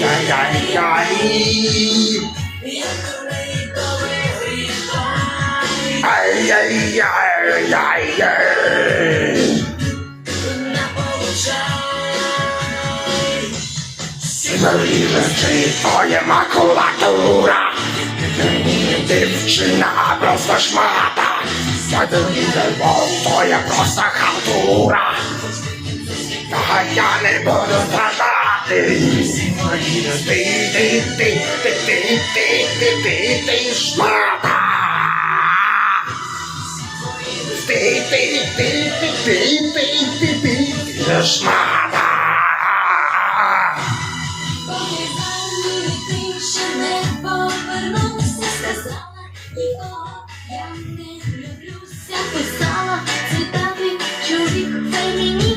Яй, яй, яй. Ай, яй, яй, яй, яй. Сибирина ти, то є макулатура. Дівчина, а просто шмата. Сибирина, бо просто халтура. Я не буду страшна. Я не люблю люблюся, писала цитати чоловік фемініст.